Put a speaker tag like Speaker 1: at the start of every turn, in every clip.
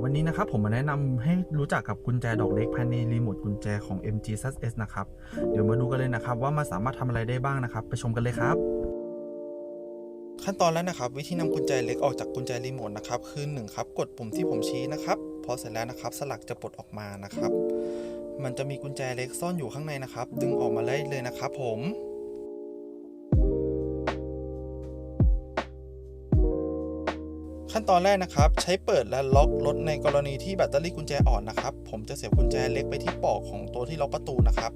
Speaker 1: ยววันนี้นะครับผมมาแนะนำให้รู้จักกับกุญแจดอกเล็กภายในรีโมทกุญแจของ MG s S นะครับ เดี๋ยวมาดูกันเลยนะครับว่ามันสามารถทำอะไรได้บ้างนะครับ ไปชมกันเลยครับ ขั้นตอนแรกนะครับ วิธีนำกุญแจเล็กออกจากกุญแจรีโมทนะครับคือ1ครับกดปุ่มที่ผมชี้นะครับ พอเสร็จแล้วนะครับ สลักจะปลดออกมานะครับ มันจะมีกุญแจเล็กซ่อนอยู่ข้างในนะครับ ดึงออกมาได้เลยนะครับ ผม ขั้นตอนแรกนะครับ ใช้เปิดและล็อกรถในกรณีที่แบตเตอรี่กุญแจอ่อนนะครับ ผมจะเสียบกุญแจเล็กไปที่ปอกของตัวที่ล็อกประตูนะครับ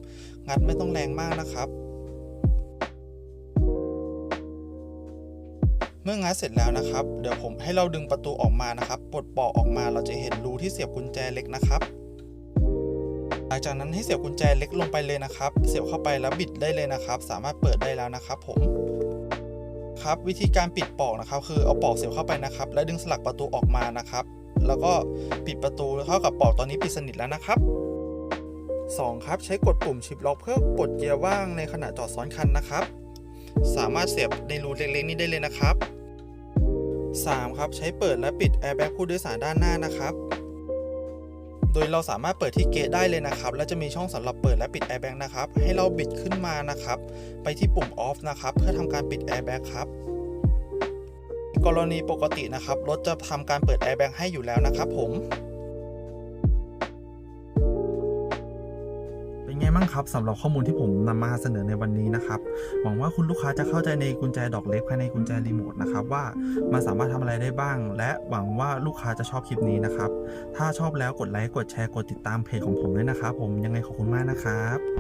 Speaker 1: งัดไม่ต้องแรงมากนะครับ เมื่องัดเสร็จแล้วนะครับ เดี๋ยวผมให้เราดึงประตูออกมานะครับ ปลดปอกออกมาเราจะเห็นรูที่เสียบกุญแจเล็กนะครับ หลังจากนั้นให้เสียบกุญแจเล็กลงไปเลยนะครับ เสียบเข้าไปแล้วบิดได้เลยนะครับ สามารถเปิดได้แล้วนะครับ ผม ครับวิธีการปิดปอกนะครับ คือเอาปอกเสียบเข้าไปนะครับ แล้วดึงสลักประตูออกมานะครับ แล้วก็ปิดประตูเท่ากับปอกตอนนี้ปิดสนิทแล้วนะครับ 2. ครับใช้กดปุ่มชิปล็อกเพื่อปลดเกียร์ว่างในขณะจอดซ้อนคันนะครับ สามารถเสียบในรูเล็กๆนี้ได้เลยนะครับ 3. ครับใช้เปิดและปิดแอร์แบ็กผู้โดยสารด้านหน้านะครับ โดยเราสามารถเปิดที่เกตได้เลยนะครับ และจะมีช่องสำหรับเปิดและปิดแอร์แบ็กนะครับ ให้เราบิดขึ้นมานะครับ ไปที่ปุ่ม off นะครับ เพื่อทำการปิดแอร์แบ็กครับกรณีปกตินะครับ รถจะทำการเปิดแอร์แบ็กให้อยู่แล้วนะครับผม เป็นไงบ้างครับสำหรับข้อมูลที่ผมนำมาเสนอในวันนี้นะครับหวังว่าคุณลูกค้าจะเข้าใจในกุญแจดอกเล็กภายในกุญแจรีโมทนะครับว่ามันสามารถทำอะไรได้บ้าง และหวังว่าลูกค้าจะชอบคลิปนี้นะครับถ้าชอบแล้วกดไลค์กดแชร์กดติดตามเพจของผมด้วยนะครับผมยังไงขอบคุณมากนะครับ